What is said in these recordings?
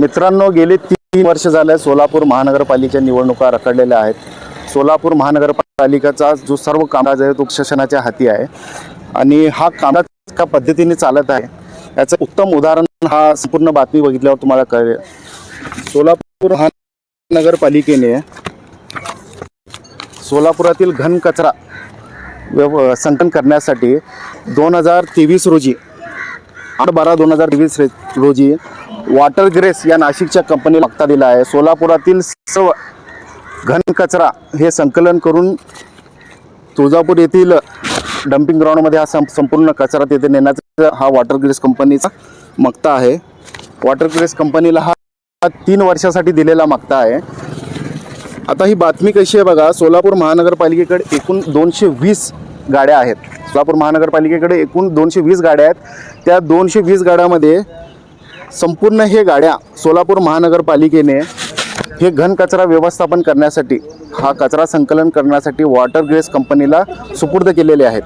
मित्रांनो गेले तीन वर्ष झालं सोलापूर महानगरपालिकेच्या निवडणुका रखडलेल्या आहेत. सोलापूर महानगरपालिकेचा जो सर्व कामकाज आहे तो प्रशासनाच्या हाती आहे. आणि हा कामकाज का पद्धतीने चालत आहे याचं उत्तम उदाहरण हा संपूर्ण बातमी बघितल्यावर तुम्हाला कळेल. सोलापूर महानगरपालिकेने सोलापुरातील घन कचरा व्यव संकलन करण्यासाठी दोन हजार तेवीस रोजी आठ बारा दोन हजार तेवीस रोजी वॉटर ग्रेस या नाशिकच्या कंपनीला मागता दिला आहे. सोलापुरातील सर्व घन कचरा हे संकलन करून तुळजापूर येथील डम्पिंग ग्राउंडमध्ये हा सं संपूर्ण कचरा तिथे नेण्याचा हा वॉटर ग्रेस कंपनीचा मक्ता आहे. वॉटर ग्रेस कंपनीला हा तीन वर्षासाठी दिलेला मागता आहे. आता ही बातमी कशी आहे बघा सोलापूर महानगरपालिकेकडे एकूण दोनशे वीस गाड्या आहेत. सोलापूर महानगरपालिकेकडे एकूण दोनशे वीस गाड्या आहेत. त्या दोनशे वीस गाड्यामध्ये संपूर्ण हे गाड्या सोलापूर महानगरपालिकेने हे घन कचरा व्यवस्थापन करण्यासाठी हा कचरा संकलन करण्यासाठी वॉटर ग्रेस कंपनीला सुपूर्द केलेले आहेत.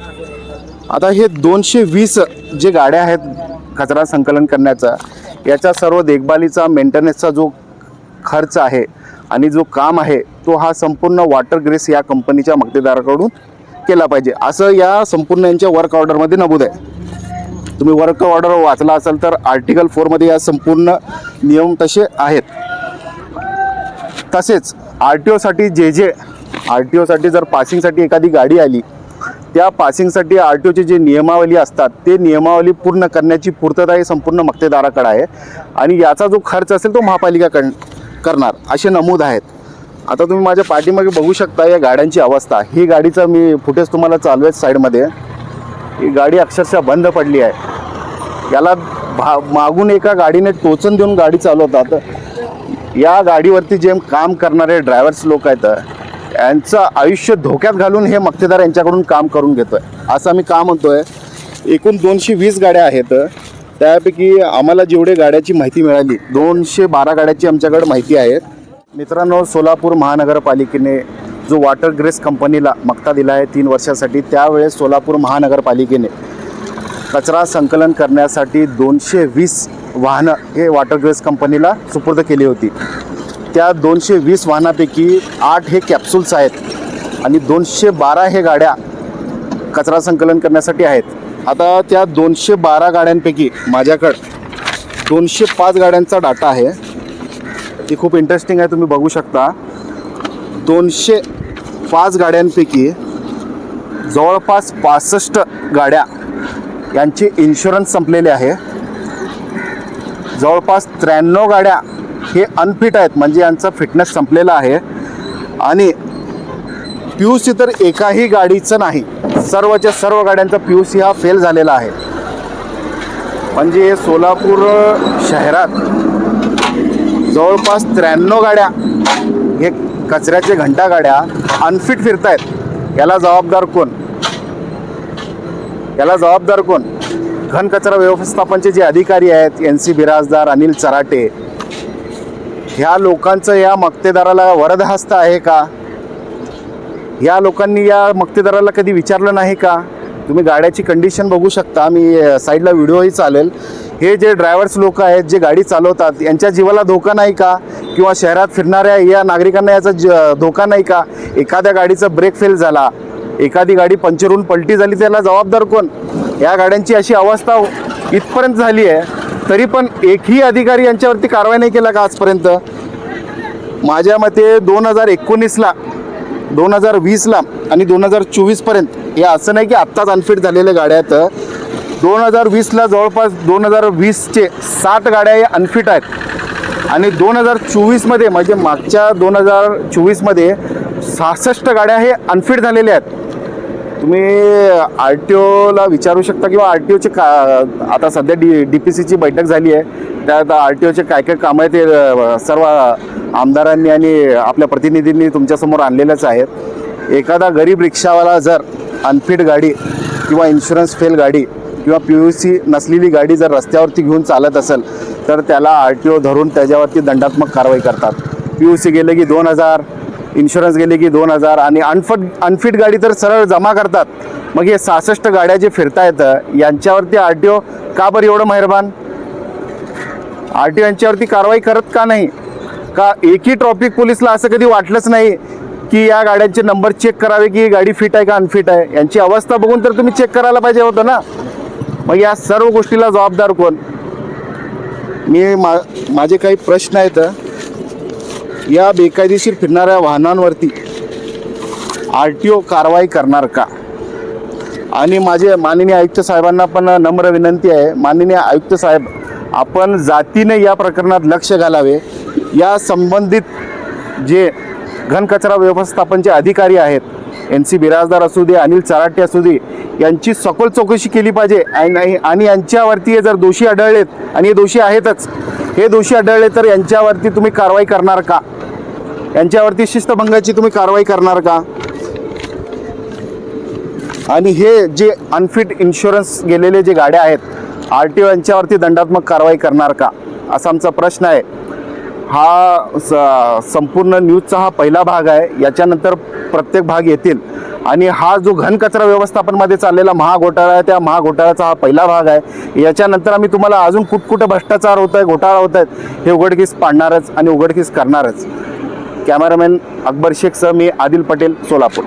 आता हे दोनशे वीस जे गाड्या आहेत कचरा संकलन करण्याचा याच्या सर्व देखभालीचा मेंटेनन्सचा जो खर्च आहे आणि जो काम आहे तो हा संपूर्ण वॉटर ग्रेस या कंपनीच्या मक्तेदाराकडून केला पाहिजे. असं या संपूर्ण यांच्या वर्क ऑर्डरमध्ये नमूद आहे. तुम्ही वर्क ऑर्डर वाचला असाल तर आर्टिकल फोरमध्ये या संपूर्ण नियम तसे आहेत. तसेच आर टी ओसाठी जे जे आर टी ओसाठी जर पासिंगसाठी एखादी गाडी आली त्या पासिंगसाठी आर टी ओची जे नियमावली असतात ते नियमावली पूर्ण करण्याची पूर्तता ही संपूर्ण मक्तेदाराकडे आहे. आणि याचा जो खर्च असेल तो महापालिका कण करणार असे नमूद आहेत. आता तुम्ही माझ्या पाठीमागे बघू शकता या गाड्यांची अवस्था. ही गाडीचा मी फुटेज तुम्हाला चालू आहे साईडमध्ये ही गाडी अक्षरशः बंद पडली आहे. याला भा मागून एका गाडीने टोचन देऊन गाडी चालवतात. या गाडीवरती जे काम करणारे ड्रायव्हर्स लोक आहेत यांचं आयुष्य धोक्यात घालून हे मक्तेदार यांच्याकडून काम करून घेतोय. असं आम्ही का म्हणतो आहे एकूण दोनशे वीस गाड्या आहेत. त्यापैकी आम्हाला जेवढे गाड्याची माहिती मिळाली दोनशे बारा गाड्याची आमच्याकडे माहिती आहे. मित्रांनो सोलापूर महानगरपालिकेने जो वॉटर ग्रेस कंपनीला मक्ता दिला आहे तीन वर्षासाठी त्यावेळेस सोलापूर महानगरपालिकेने कचरा संकलन करण्यासाठी दोनशे वीस वाहनं हे वॉटर ग्रेस कंपनीला सुपूर्द केली होती. त्या दोनशे वीस वाहनापैकी आठ हे कॅप्सूल्स आहेत आणि दोनशे बारा हे गाड्या कचरा संकलन करण्यासाठी आहेत. आता त्या दोनशे बारा गाड्यांपैकी माझ्याकडं दोनशे पाच गाड्यांचा डाटा आहे. ती खूप इंटरेस्टिंग आहे तुम्ही बघू शकता. दोनशे पाच गाड्यांपैकी जवळपास पासष्ट गाड्या यांचे इन्शुरन्स संपलेले आहे. जवळपास त्र्याण्णव गाड्या हे अनफिट आहेत म्हणजे यांचा फिटनेस संपलेला आहे. आणि पी यू सी तर एकाही गाडीचं नाही सर्वच्या सर्व गाड्यांचा पी यू सी हा फेल झालेला आहे. म्हणजे सोलापूर शहरात जवळपास त्र्याण्णव गाड्या हे कचऱ्याचे घंटा गाड्या अनफिट फिरतायत. याला जबाबदार कोण? याला जबाबदार कोण? घन कचरा व्यवस्थापनचे जे अधिकारी आहेत एन सी बिराजदार अनिल चराटे. ह्या लोकांचं या मक्तेदाराला वरदहस्त आहे का? या लोकांनी या मक्तेदाराला कधी विचारलं नाही का? तुम्ही गाड्याची कंडिशन बघू शकता. मी साईडला व्हिडिओही चालेल. हे जे ड्रायव्हर्स लोक आहेत जे गाडी चालवतात यांच्या जीवाला धोका नाही का? किंवा शहरात फिरणाऱ्या या नागरिकांना याचा ज धोका नाही का? एखाद्या गाडीचा ब्रेक फेल झाला एखादी गाडी पंक्चरहून पलटी झाली त्याला जबाबदार कोण? या गाड्यांची अशी अवस्था इथपर्यंत झाली आहे. तरी पण एकही अधिकारी यांच्यावरती कारवाई नाही केला का आजपर्यंत? माझ्या मते दोन हजार एकोणीसला दोन हजार वीसला आणि दोन हजार चोवीसपर्यंत हे असं नाही की आत्ताच अनफिट झालेल्या गाड्या आहेत दोन हजार वीसला जवळपास दोन हजार वीसचे साठ गाड्या या अनफिट आहेत. आणि दोन हजार चोवीसमध्ये म्हणजे मागच्या दोन हजार चोवीसमध्ये सहासष्ट गाड्या हे अनफिट झालेल्या आहेत. तुम्ही आर टी ओला विचारू शकता किंवा आर टी ओचे का आता सध्या डी डी पी सीची बैठक झाली आहे. त्यात आर टी ओचे काय काय कामं आहे ते सर्व आमदारांनी आणि आपल्या प्रतिनिधींनी तुमच्यासमोर आणलेलंच आहेत. एखादा गरीब रिक्षावाला जर अनफिट गाडी किंवा इन्शुरन्स फेल गाडी किंवा पी यू सी नसलेली गाडी जर रस्त्यावरती घेऊन चालत असेल तर त्याला आर टी ओ धरून त्याच्यावरती दंडात्मक कारवाई करतात. पी यू सी गेले की दोन हजार इन्शुरन्स गेले की दोन हजार आणि अनफट अनफिट गाडी तर सरळ जमा करतात. मग हे सहासष्ट गाड्या जे फिरता येतं यांच्यावरती आर टी ओ का बरं एवढं मेहरबान? आर टी ओ यांच्यावरती कारवाई करत का नाही? का एकही ट्रॉफिक पोलिसला असं कधी वाटलंच नाही की या गाड्यांचे नंबर चेक करावे की ही गाडी फिट आहे का अनफिट आहे? यांची अवस्था बघून तर तुम्ही चेक करायला पाहिजे होतं ना. मग या सर्व गोष्टीला जबाबदार कोण? मी मा माझे काही प्रश्न आहेत. या बेकायदेशीर फिरणाऱ्या वाहनांवरती आर टी ओ कारवाई करणार का? आणि माझे माननीय आयुक्त साहेबांना पण नम्र विनंती आहे. माननीय आयुक्त साहेब आपण जातीने या प्रकरणात लक्ष घालावे. या संबंधित जे घनकचरा व्यवस्थापनचे अधिकारी आहेत. एन सी बिराजदार असू दे अनिल चराटे असू दे यांची सखोल चौकशी केली पाहिजे. आणि आणि यांच्यावरती हे जर दोषी आढळलेत आणि हे दोषी आहेतच हे दोषी आढळले तर यांच्यावरती तुम्ही कारवाई करणार का? यांच्यावरती शिस्तभंगाची तुम्ही कारवाई करणार का? आणि हे जे अनफिट इन्शुरन्स गेलेले जे गाड्या आहेत आर टी ओ यांच्यावरती दंडात्मक कारवाई करणार का? असा आमचा प्रश्न आहे. हा स संपूर्ण न्यूजचा हा पहिला भाग आहे. याच्यानंतर प्रत्येक भाग येतील. आणि हा जो घनकचरा व्यवस्थापनमध्ये चाललेला महाघोटाळा आहे त्या महाघोटाळ्याचा हा पहिला भाग आहे. याच्यानंतर आम्ही तुम्हाला अजून कुठकुठं भ्रष्टाचार होत आहे घोटाळा होत आहेत हे उघडकीस पाडणारच आणि उघडकीस करणारच. कॅमेरामॅन अकबर शेख सह मी आदिल पटेल सोलापूर.